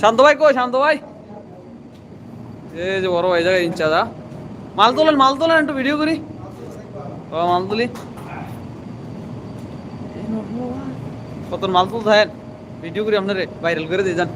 শান্ত ভাই কই, শান্ত ভাই? এই যে বড় ভাই জায়গায় ইনচার্জ মাল তোলেন মাল তোলেন, একটু ভিডিও করি। মাল তুলি। কত মাল তুলতে হয়? ভিডিও করি আপনারে ভাইরাল করে দিয়ে যান।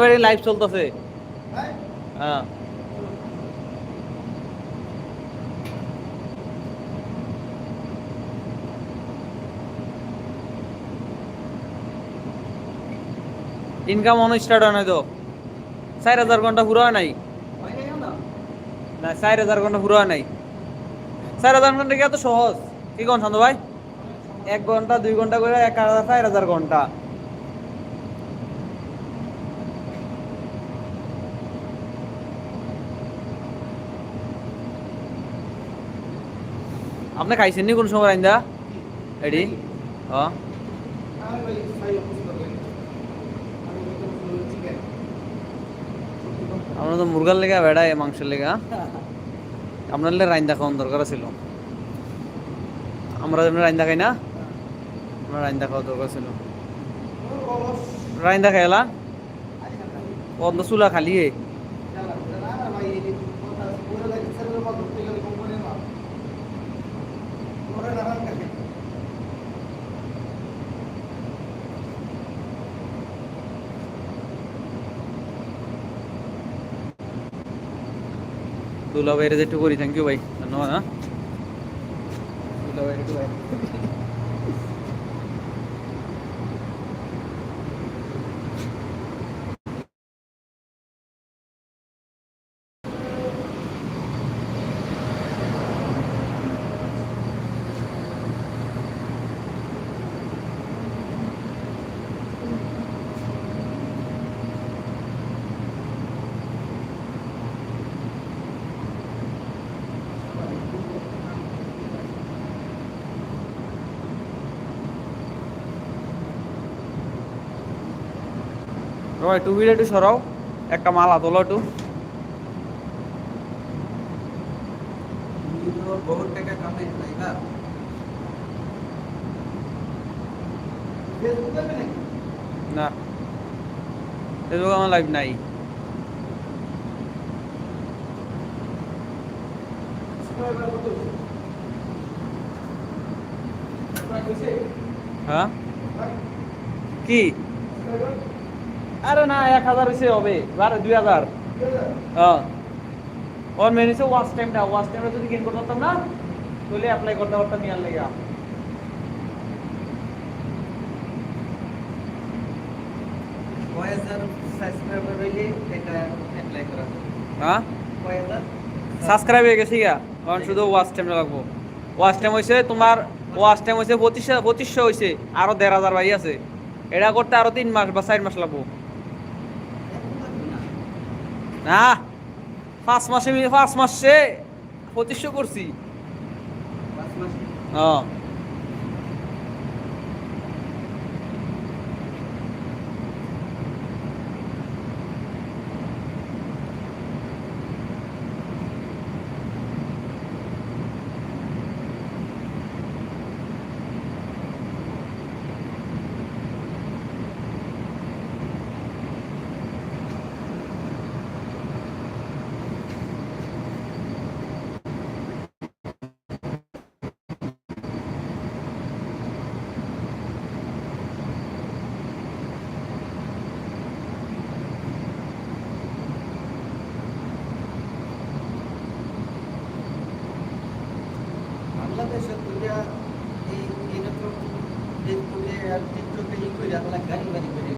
ভাই লাইভ চলতেছে। ইনকাম অন স্টার্ট হয় তো? চার হাজার ঘণ্টা পুরো হয় নাই? না, চার হাজার ঘণ্টা পুরো হয় নাই। চার হাজার ঘণ্টা কি এত সহজ? কি কোন ভাই? এক ঘণ্টা, দুই ঘণ্টা করে এক হাজার, চার হাজার ঘণ্টা। আপনি খাইছেন নি কোন সময় রাইন্দা? এডি? ও আমরা তো মুরগার লেগে বেড়ায় মাংসের লেগে। আপনার রাইন্দা খাওয়ান দরকার ছিল আমরা যেমন রাইন্দা খাই না, আমরা রাইন্দা খাওয়া দরকার ছিল। রাইন্দা খাইলা? অন্য চুলা খালি দুলা ভাইয়ের যেটু করি থ্যাংক ইউ ভাই ধন্যবাদ হ্যাঁ? দুলা ভাইয়ের ভাই। রয় টু হুইলার একটু সরাও। একটা মালা তোলো একটু। বহুত টাকা কামাই লাইবা ফেসবুক না ফেসবুক আমার নাই। হ্যাঁ? কি? আরে না এক হাজার হয়েছে হবে। বারো দুই হাজার। হ্যাঁ। ওর মেন হচ্ছে ওয়াচ টাইমটা ওয়াচ টাইমটা যদি গেন করতে পারতাম না তাহলে অ্যাপ্লাই করতে পারতাম ইয়ার লেগে। হ্যাঁ? সাবস্ক্রাইব হয়ে গেছে গা কারণ শুধু লাগবো। টাইম হয়েছে তোমার ওয়াচ টাইম হয়েছে পঁচিশশো পঁচিশশো হয়েছে আরও দেড় হাজার বাই আছে। এটা করতে আরও তিন মাস বা চার মাস লাগবো। না পাঁচ মাসে পাঁচ মাসে পঁচিশশো করছি। পাঁচ বাংলাদেশে তুইরা এই তো ফেসবুকে আর টিকটকে ই কইরা হলা গাড়ি বাড়ি